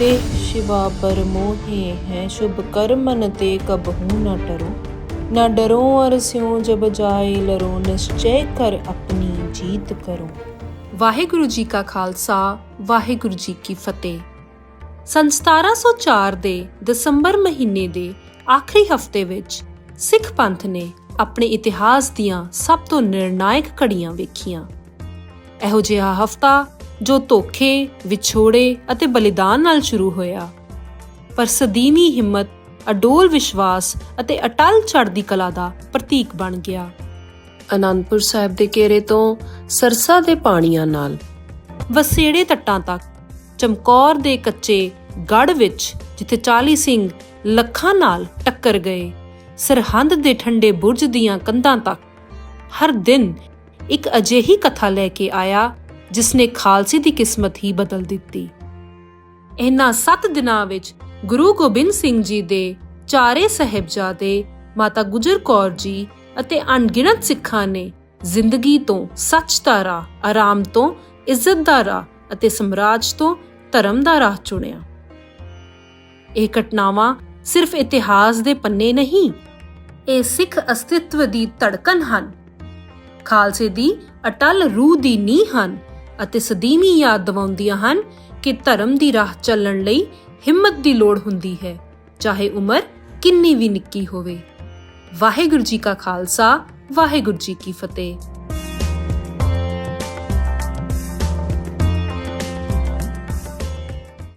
ਤੇ शिवा पर मोहे हैं शुभ कर्मन ते कबहू न डरो न डरो और स्यों जब जाए लरो निश्चय कर अपनी जीत करो ਵਾਹਿਗੁਰੂ ਜੀ ਕਾ ਖਾਲਸਾ ਵਾਹਿਗੁਰੂ ਜੀ ਕੀ ਫਤਿਹ ਸੰਨ 1704 ਦੇ ਦਸੰਬਰ ਮਹੀਨੇ ਦੇ ਆਖਰੀ ਹਫਤੇ ਵਿੱਚ ਸਿੱਖ ਪੰਥ ਨੇ ਆਪਣੇ ਇਤਿਹਾਸ ਦੀਆਂ ਸਭ ਤੋਂ ਨਿਰਣਾਇਕ ਘੜੀਆਂ ਵੇਖੀਆਂ ਇਹੋ ਜਿਹਾ ਹਫਤਾ ਜੋ ਧੋਖੇ, ਵਿਛੋੜੇ ਅਤੇ ਬਲੀਦਾਨ ਨਾਲ ਸ਼ੁਰੂ ਹੋਇਆ। ਪਰ ਸਦੀਮੀ ਹਿੰਮਤ, ਅਡੋਲ ਵਿਸ਼ਵਾਸ ਅਤੇ ਅਟਲ ਚੜ੍ਹਦੀ ਕਲਾ ਦਾ ਪ੍ਰਤੀਕ ਬਣ ਗਿਆ। ਅਨੰਦਪੁਰ ਸਾਹਿਬ ਦੇ ਘੇਰੇ ਤੋਂ ਸਰਸਾ ਦੇ ਪਾਣੀਆਂ ਨਾਲ। ਵਸੇੜੇ ਤੱਟਾਂ ਤੱਕ, ਚਮਕੌਰ ਦੇ ਕੱਚੇ ਗੜ ਵਿੱਚ, ਜਿੱਥੇ 40 ਸਿੰਘ ਲੱਖਾਂ ਨਾਲ ਟੱਕਰ ਗਏ। ਸਰਹੰਦ ਦੇ ਠੰਡੇ ਬੁਰਜ ਦੀਆਂ ਕੰਧਾਂ ਤੱਕ, ਹਰ ਦਿਨ ਇੱਕ ਅਜਿਹੀ ਕਥਾ ਲੈ ਕੇ ਆਇਆ ਜਿਸ ਨੇ ਖਾਲਸੇ ਦੀ ਕਿਸਮਤ ਹੀ ਬਦਲ ਦਿੱਤੀ। ਇਹਨਾਂ 7 ਦਿਨਾਂ ਵਿੱਚ ਗੁਰੂ ਗੋਬਿੰਦ ਸਿੰਘ ਜੀ ਦੇ ਚਾਰੇ ਸਹਿਬਜ਼ਾਦੇ ਮਾਤਾ ਗੁਜਰ ਕੌਰ ਜੀ ਅਤੇ ਅਣਗਿਣਤ ਸਿੱਖਾਂ ਨੇ ਜ਼ਿੰਦਗੀ ਤੋਂ ਸੱਚ ਦਾ ਰਾਹ, ਆਰਾਮ ਤੋਂ ਇੱਜ਼ਤ ਦਾ ਰਾਹ ਅਤੇ ਸਮਰਾਜ ਤੋਂ ਧਰਮ ਦਾ ਰਾਹ ਚੁਣਿਆ। ਇਹ ਘਟਨਾਵਾਂ ਸਿਰਫ ਇਤਿਹਾਸ ਦੇ ਪੰਨੇ ਨਹੀਂ, ਇਹ ਸਿੱਖ ਅਸਤਿਤਵ ਦੀ ਧੜਕਣ ਹਨ। ਖਾਲਸੇ ਦੀ ਅਟਲ ਰੂਹ ਦੀ ਨੀਂਹ ਹਨ। ਅਤੇ ਸਦੀਵੀ ਯਾਦ ਦਿਵਾਉਂਦੀਆਂ ਹਨ ਕਿ ਧਰਮ ਦੀ ਰਾਹ ਚੱਲਣ ਲਈ ਹਿੰਮਤ ਦੀ ਲੋੜ ਹੁੰਦੀ ਹੈ, ਚਾਹੇ ਉਮਰ ਕਿੰਨੀ ਵੀ ਨਿੱਕੀ ਹੋਵੇ। ਵਾਹਿਗੁਰੂ ਜੀ ਕਾ ਖਾਲਸਾ, ਵਾਹਿਗੁਰੂ ਜੀ ਕੀ ਫਤਿਹ।